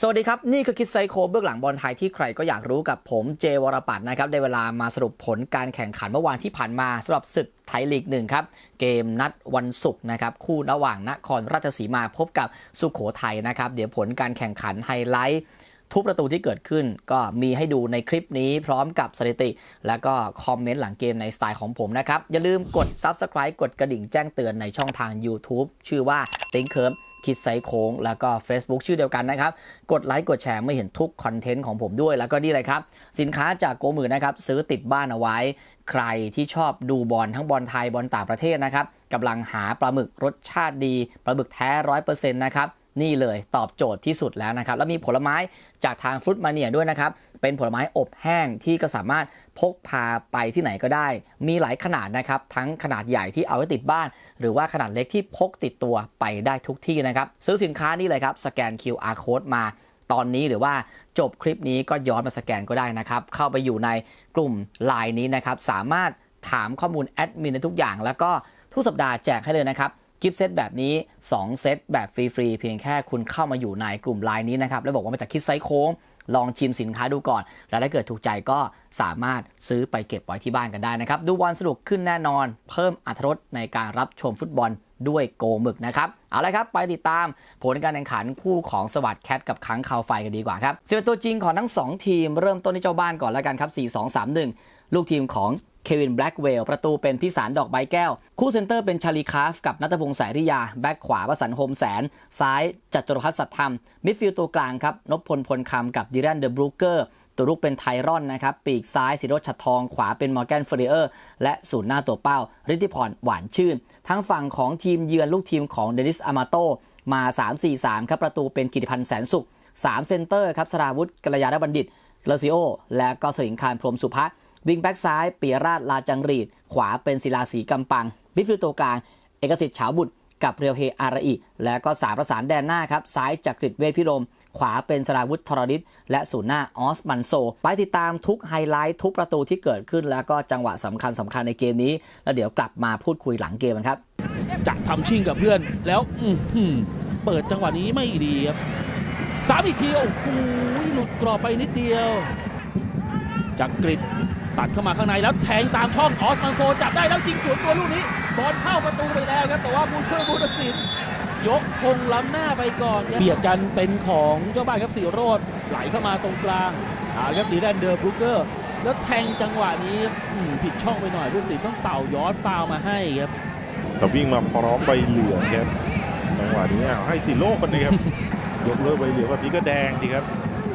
สวัสดีครับ นี่คือคิดไซโคเบื้องหลังบอลไทยที่ใครก็อยากรู้กับผมเจวรปัตนะครับได้เวลามาสรุปผลการแข่งขันเมื่อวานที่ผ่านมาสำหรับศึกไทยลีกหนึ่งครับ เกมนัดวันศุกร์นะครับ คู่ระหว่างนครราชสีมาพบกับสุขโขทัยนะครับ เดี๋ยวผลการแข่งขันไฮไลท์ ทุกประตูที่เกิดขึ้นก็มีให้ดูในคลิปนี้พร้อมกับสถิติ แล้วก็คอมเมนต์หลังเกมในสไตล์ของผมนะครับ อย่าลืมกด Subscribe กดกระดิ่งแจ้งเตือนในช่องทาง YouTube ชื่อว่าติงเคิร์มคิดไซโค้งแล้วก็ Facebook ชื่อเดียวกันนะครับ กดไลค์กดแชร์ไม่เห็นทุกคอนเทนต์ของผมด้วย แล้วก็นี่เลยครับ สินค้าจากโกมือนะครับ ซื้อติดบ้านเอาไว้ ใครที่ชอบดูบอลทั้งบอลไทยบอลต่างประเทศนะครับกำลังหาปลาหมึกรสชาติดีปลาหมึกแท้ร้อยเปอร์เซ็นต์นะครับ นี่เลยตอบโจทย์ที่สุดแล้วนะครับ แล้วมีผลไม้จากทางฟรุตมาเนียด้วยนะครับ เป็นผลไม้อบแห้งที่ก็สามารถพกพาไปที่ไหนก็ได้ มีหลายขนาดนะครับ ทั้งขนาดใหญ่ที่เอาไว้ติดบ้าน หรือว่าขนาดเล็กที่พกติดตัวไปได้ทุกที่นะครับ ซื้อสินค้านี่เลยครับ สแกน QR code มาตอนนี้หรือว่าจบคลิปนี้ก็ย้อนมาสแกนก็ได้นะครับ เข้าไปอยู่ในกลุ่ม Line นี้นะครับ สามารถถามข้อมูลแอดมินในทุกอย่าง แล้วก็ทุกสัปดาห์แจกให้เลยนะครับ กิฟต์เซตแบบนี้ 2 เซตแบบฟรีๆ เพียงแค่คุณเข้ามาอยู่ในกลุ่มไลน์นี้นะครับ แล้วบอกว่ามาจากคิดไซส์โค้ง ลองชิมสินค้าดูก่อน แล้วถ้าเกิดถูกใจก็สามารถซื้อไปเก็บไว้ที่บ้านกันได้นะครับ ดูบอลสนุกขึ้นแน่นอน เพิ่มอรรถรสในการรับชมฟุตบอล ด้วยโกหมึกนะครับ เอาละครับ ไปติดตามผลการแข่งขันคู่ของสวัสดแคทกับค้างคาวไฟกันดีกว่าครับสิบตัวจริงของทั้ง 2 ทีมเริ่มต้นที่เจ้าบ้านก่อนแล้วกันครับ 4-2-3-1 ลูกทีมของเควินแบล็กเวลประตูเป็นพิสารดอกใบแก้ว คู่เซนเตอร์เป็นชาลีคาฟกับนัทพงศ์สายริยา แบ็กขวาประสันโฮมแสน ซ้ายจัตุรพัฒน์สัตธรรม มิดฟิลด์ตัวกลางครับนพพลพลคำกับดิแรนเดอะบรูเกอร์ ตัวรุกเป็นไทรอนนะครับ ปีกซ้ายสิโรชชัดทอง ขวาเป็นมอร์แกนเฟรเออร์ และศูนย์หน้าตัวเป้าฤทธิพรหวานชื่น ทั้งฝั่งของทีมเยือนลูกทีมของเดนิสอามาโตมา 3-4-3 ครับประตูเป็นกิติพันธ์แสนสุข 3 เซนเตอร์ครับสราวุธกัลยาณบัณฑิตเลซิโอ และก็สลิงคารพรหมสุภะวิงแบ็กซ้ายปียราชลาจังรีด ขวาเป็นศิลาสีกำปังมิดฟิลตัวกลาง เอกสิทธิ์เฉาบุตร กับเรียวเฮอาราอิ แล้วก็สามประสานแดนหน้าครับ ซ้ายจากกริดเวทพิรม ขวาเป็นสราวุธทรดิตและศูนย์หน้าออสมันโซ ไปติดตามทุกไฮไลท์ทุกประตูที่เกิดขึ้น แล้วก็จังหวะสำคัญสำคัญในเกมนี้ แล้วเดี๋ยวกลับมาพูดคุยหลังเกมกันครับจะทำชิ่งกับเพื่อนแล้วอืเปิดจังหวะนี้ไม่ดีครับสามอีกทีโอ้โหหลุดกรอบไปนิดเดียว จากกริดตัดเข้ามาข้างในแล้วแทงตามช่องออสมันโซจับได้แล้วยิงสวนตัวลูกนี้ บอลเข้าประตูไปแล้วครับ แต่ว่าผู้ช่วยผู้ตัดสินยกธงล้ำหน้าไปก่อนครับเบียดกันเป็นของเจ้าบ้านครับสีโรดไหลเข้ามาตรงกลางเอาครับดีแลนเดอร์บรูเกอร์ แล้วแทงจังหวะนี้อืมผิดช่องไปหน่อยผู้ตัดสินต้องเป่าย้อนฟาวล์มาให้ครับแต่วิ่งมาพร้อมใบเหลืองครับจังหวะนี้อ้าวให้สิโลคนนี้ครับยกเลิกใบเหลืองแบบนี้ก็แดงทีครับ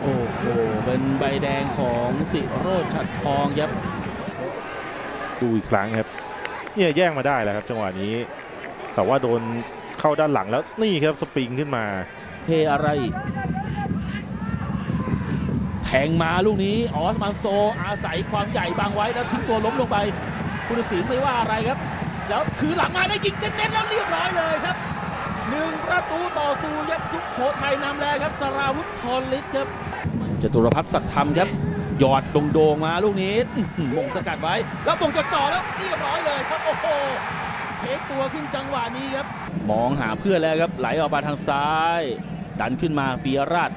โอ้โหเป็นใบแดงของสิโรจน์ฉัดทองครับดูอีกครั้งครับ เนี่ยแย่งมาได้แล้วครับ จังหวะนี้ แต่ว่าโดนเข้าด้านหลังแล้วนี่ครับสปริงขึ้นมาเทอะไร แทงมาลูกนี้ออสมันโซ อาศัยความใหญ่บังไว้แล้วทิ้งตัวล้มลงไปผู้ตัดสินไม่ว่าอะไรครับ แล้วถือหลังมาได้ยิงเน้นๆแล้วเรียบร้อยเลยครับหนึ่งประตูต่อศูนย์ครับสุขโขทัยนำแล้วครับสราวุธทรลิศครับจตุรพัฒน์สัตย์ธรรมครับห ยอดโด่งๆมาลูกนี้มงสกัดไว้ แล้วมงจะจ่อแล้วเรียบร้อยเลยครับโอ้โหเทคตัวขึ้นจังหวะนี้ครับ มองหาเพื่อนแล้วครับไหลออกมาทางซ้าย ดันขึ้นมาปียราช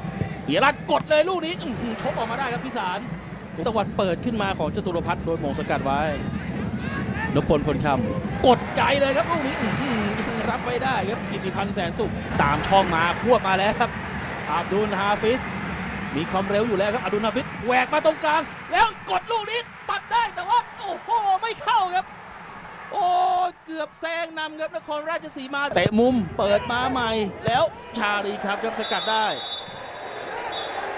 ปียราชกดเลยลูกนี้อื้อหือชกออกมาได้ครับพิสารตะวัดเปิดขึ้นมาของจตุรพัฒน์โดนมงสกัดไว้นพพลพลคำกดไกลเลยครับลูกนี้ยังรับไม่ได้ครับกิติพันธ์แสนสุขตามช่องมาควบมาแล้วครับอับดุลฮาฟิส มีความเร็วอยู่แล้วครับอดุลฮาฟิตแหวกมาตรงกลาง แล้วกดลูกนี้ปัดได้แต่ว่า โอ้โห ไม่เข้าครับ โอ้เกือบแซงนำครับนครราชสีมาเตะมุมเปิดมาใหม่ แล้วชาลีครับครับสกัดได้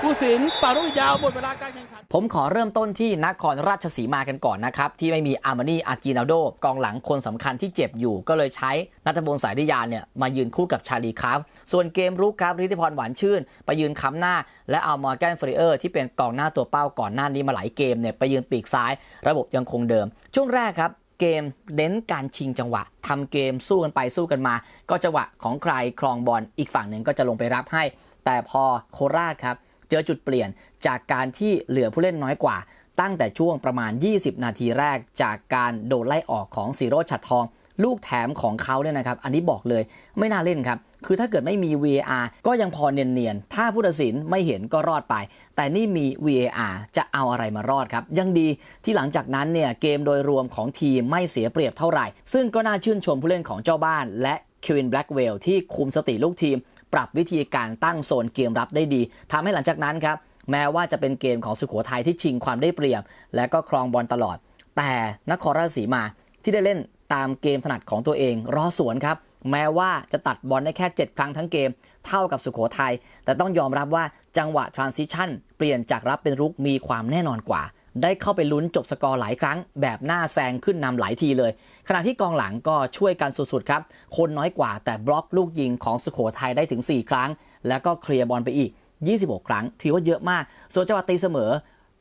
ผู้สินปารุวิยาวหมดเวลาการแข่งขัน ผมขอเริ่มต้นที่นครราชสีมากันก่อนนะครับ ที่ไม่มีอาร์มานีอากินาโดกองหลังคนสำคัญที่เจ็บอยู่ ก็เลยใช้นัทบงสายดิยาเนี่ยมายืนคู่กับชาลีคาฟส่วนเกมรุกครับฤทธิพรหวานชื่น ไปยืนค้ำหน้า และเอามอร์แกนเฟรเออร์ที่เป็นกองหน้าตัวเป้าก่อนหน้านี้มาหลายเกมเนี่ยไปยืนปีกซ้าย ระบบยังคงเดิม ช่วงแรกครับเกมเน้นการชิงจังหวะทำเกมสู้กันไปสู้กันมา ก็จังหวะของใครครองบอลอีกฝั่งหนึ่งก็จะลงไปรับให้ แต่พอโคราชครับ เจอจุดเปลี่ยนจากการที่เหลือผู้เล่นน้อยกว่า ตั้งแต่ช่วงประมาณ 20 นาทีแรก จากการโดนไล่ออกของซีโรชัดทอง ลูกแถมของเขาเนี่ยนะครับ อันนี้บอกเลยไม่น่าเล่นครับคือถ้าเกิดไม่มี VAR ก็ยังพอเนียนๆ ถ้าผู้ตัดสินไม่เห็นก็รอดไป แต่นี่มี VAR จะเอาอะไรมารอดครับ ยังดีที่หลังจากนั้นเนี่ยเกมโดยรวมของทีมไม่เสียเปรียบเท่าไหร่ ซึ่งก็น่าชื่นชมผู้เล่นของเจ้าบ้าน และควินแบล็กเวลที่คุมสติลูกทีม ปรับวิธีการตั้งโซนเกมรับได้ดีทำให้หลังจากนั้นครับแม้ว่าจะเป็นเกมของสุโขทัยที่ชิงความได้เปรียบ และก็ครองบอลตลอด แต่นครราชสีมาที่ได้เล่นตามเกมถนัดของตัวเอง รอสวนครับ แม้ว่าจะตัดบอลได้แค่ 7 ครั้งทั้งเกม เท่ากับสุโขทัยแต่ต้องยอมรับว่าจังหวะ transition เปลี่ยนจากรับเป็นรุกมีความแน่นอนกว่า ได้เข้าไปลุ้นจบสกอร์หลายครั้ง แบบหน้าแซงขึ้นนำหลายทีเลย ขณะที่กองหลังก็ช่วยกันสุดๆครับ คนน้อยกว่าแต่บล็อกลูกยิงของสุโขทัยได้ถึง 4 ครั้ง แล้วก็เคลียร์บอลไปอีก 26 ครั้ง ถือว่าเยอะมาก ส่วนจังหวะตีเสมอ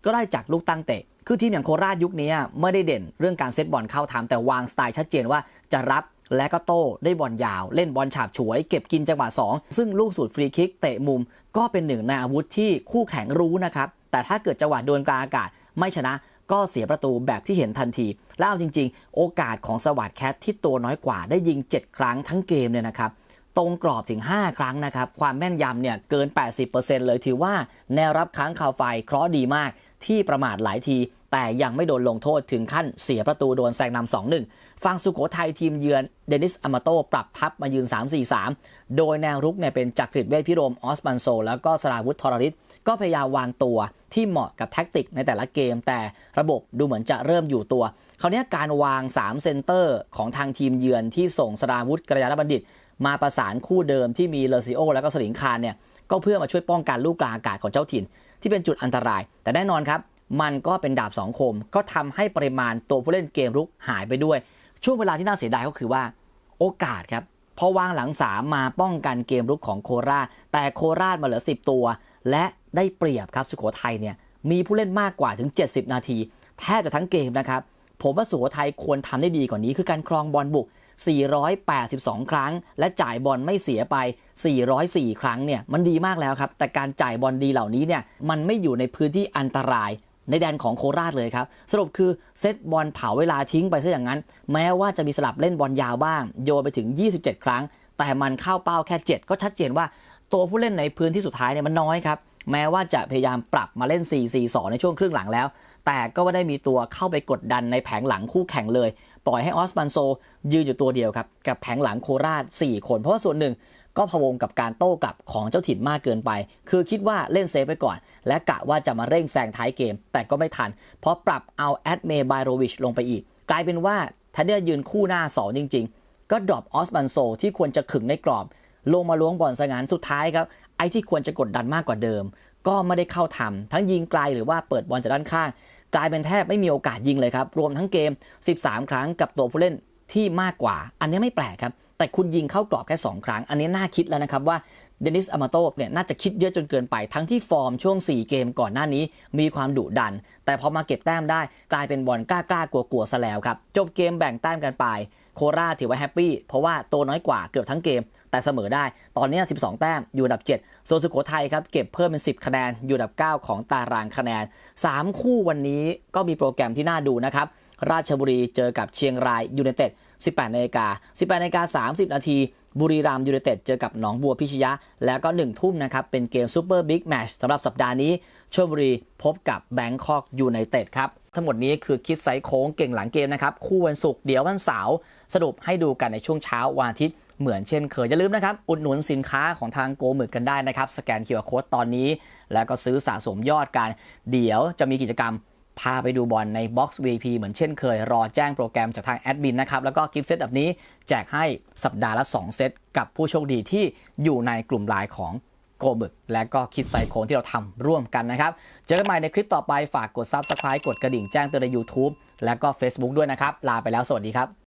ก็ได้จากลูกตั้งเตะ คือทีมอย่างโคราชยุคนี้ไม่ได้เด่นเรื่องการเซตบอลเข้าทำแต่วางสไตล์ชัดเจนว่าจะรับและก็โต้ได้บอลยาวเล่นบอลฉาบฉวย เก็บกินจังหวะ 2 ซึ่งลูกสูตรฟรีคิกเตะมุม ก็เป็นหนึ่งในอาวุธที่คู่แข่งรู้นะครับ แต่ถ้าเกิดจังหวะโดนกลางอากาศ ไม่ชนะก็เสียประตูแบบที่เห็นทันที แล้วเอาจริง ๆ โอกาสของสวัสดแคทที่ตัวน้อยกว่าได้ยิง 7 ครั้งทั้งเกมเนี่ยนะครับตรงกรอบถึง 5 ครั้งนะครับ ความแม่นยำเนี่ยเกิน 80%เลยถือว่าแนวรับค้างคาวไฟเคราะห์ดีมากที่ประมาทหลายที แต่ยังไม่โดนลงโทษถึงขั้นเสียประตูโดนแซงนำ2-1 ฟังสุโขทัยทีมเยือนเดนิสอามาโตปรับทับมายืน 3-4-3 โดยแนวรุกเนี่ยเป็นจักริดเวทพิรมออสมันโซ แล้วก็สราวุธทรริศก็พยายามวางตัวที่เหมาะกับแท็กติกในแต่ละเกม แต่ระบบดูเหมือนจะเริ่มอยู่ตัวคราวนี้การวาง 3 เซนเตอร์ของทางทีมเยือนที่ส่งสราวุธกระยาบัณฑิต มาประสานคู่เดิมที่มีเลอซิโอ แล้วก็สลิงคารเนี่ยก็เพื่อมาช่วยป้องกันลูกกลางอากาศของเจ้าถิ่น ที่เป็นจุดอันตราย แต่แน่นอนครับ มันก็เป็นดาบสองคม ก็ทำให้ปริมาณตัวผู้เล่นเกมรุกหายไปด้วย ช่วงเวลาที่น่าเสียดายก็คือว่าโอกาสครับพอวางหลังสามมาป้องกันเกมรุกของโคราช แต่โคราชมาเหลือ 10 ตัว และได้เปรียบครับสุโขทัยเนี่ยมีผู้เล่นมากกว่าถึง 70 นาที แทบจะทั้งเกมนะครับ ผมว่าสุโขทัยควรทำได้ดีกว่านี้ คือการครองบอลบุก 482 ครั้ง และจ่ายบอลไม่เสียไป 404 ครั้งเนี่ยมันดีมากแล้วครับ แต่การจ่ายบอลดีเหล่านี้เนี่ยมันไม่อยู่ในพื้นที่อันตราย ในแดนของโคราชเลยครับ สรุปคือเซตบอลเผาเวลาทิ้งไปซะอย่างนั้น แม้ว่าจะมีสลับเล่นบอลยาวบ้าง โยนไปถึง 27 ครั้ง แต่มันเข้าเป้าแค่ 7 ก็ชัดเจนว่าตัวผู้เล่นในพื้นที่สุดท้ายเนี่ยมันน้อยครับแม้ว่าจะพยายามปรับมาเล่น 4-4-2 ในช่วงครึ่งหลังแล้ว แต่ก็ไม่ได้มีตัวเข้าไปกดดันในแผงหลังคู่แข่งเลย ปล่อยให้ออสมันโซยืนอยู่ตัวเดียวครับ กับแผงหลังโคราช 4 คน เพราะว่าส่วนหนึ่ง ก็พะวงกับการโต้กลับของเจ้าถิ่นมากเกินไป คือคิดว่าเล่นเซฟไปก่อน และกะว่าจะมาเร่งแซงท้ายเกม แต่ก็ไม่ทัน เพราะปรับเอาแอดเมย์ไบโรวิชลงไปอีก กลายเป็นว่าทันเดอร์ยืนคู่หน้า2จริง ๆ ก็ดรอปออสมันโซที่ควรจะขึงในกรอบ ลงมาล้วงบอลซะงั้นสุดท้ายครับไอ้ที่ควรจะกดดันมากกว่าเดิม ก็ไม่ได้เข้าทำทั้งยิงไกลหรือว่าเปิดบอลจากด้านข้าง กลายเป็นแทบไม่มีโอกาสยิงเลยครับรวมทั้งเกม 13 ครั้งกับตัวผู้เล่นที่มากกว่า อันนี้ไม่แปลกครับ แต่คุณยิงเข้ากรอบแค่ 2 ครั้ง อันนี้น่าคิดแล้วนะครับว่าเดนิสอามาโตเนี่ยน่าจะคิดเยอะจนเกินไปทั้งที่ฟอร์มช่วง 4 เกมก่อนหน้านี้มีความดุดัน แต่พอมาเก็บแต้มได้กลายเป็นบอลกล้ากล้ากลัวกลัวซะแล้วครับจบเกมแบ่งแต้มกันไป โคราถือว่าแฮปปี้เพราะว่าตัวน้อยกว่าเกือบทั้งเกม แต่เสมอได้ ตอนนี้ 12 แต้มอยู่อันดับ7ส่วนสุโขทัยครับเก็บเพิ่มเป็น 10 คะแนนอยู่อันดับ 9 ของตารางคะแนน 3 คู่วันนี้ก็มีโปรแกรมที่น่าดูนะครับ ราชบุรีเจอกับเชียงรายยูไนเต็ด 18นาฬิกา18นาฬิกา30 นาทีบุรีรัมย์ยูไนเต็ดเจอกับหนองบัวพิชยะ แล้วก็ 1 ทุ่มนะครับ เป็นเกมซูเปอร์บิ๊กแมชสำหรับสัปดาห์นี้ชลบุรีพบกับแบงคอกยูไนเต็ดครับ ทั้งหมดนี้คือคิดไซโค้งเก่งหลังเกมนะครับ คู่วันศุกร์เดี๋ยววันเสาร์สรุปให้ดูกันในช่วงเช้าวันอาทิตย์เหมือนเช่นเคย อย่าลืมนะครับ อุดหนุนสินค้าของทางโกหมึกกันได้นะครับ สแกน QR Code ตอนนี้ แล้วก็ซื้อสะสมยอดกัน เดี๋ยวจะมีกิจกรรม พาไปดูบอลใน Box VIP เหมือนเช่นเคย รอแจ้งโปรแกรมจากทางแอดมินนะครับ แล้วก็กิฟต์เซตแบบนี้แจกให้สัปดาห์ละ 2 เซต กับผู้โชคดีที่อยู่ในกลุ่มไลน์ของโกบึก และก็คิดไซโคนที่เราทำร่วมกันนะครับ เจอกันใหม่ในคลิปต่อไปฝากกด Subscribe กดกระดิ่งแจ้งเตือนใน YouTube และก็ Facebook ด้วยนะครับ ลาไปแล้วสวัสดีครับ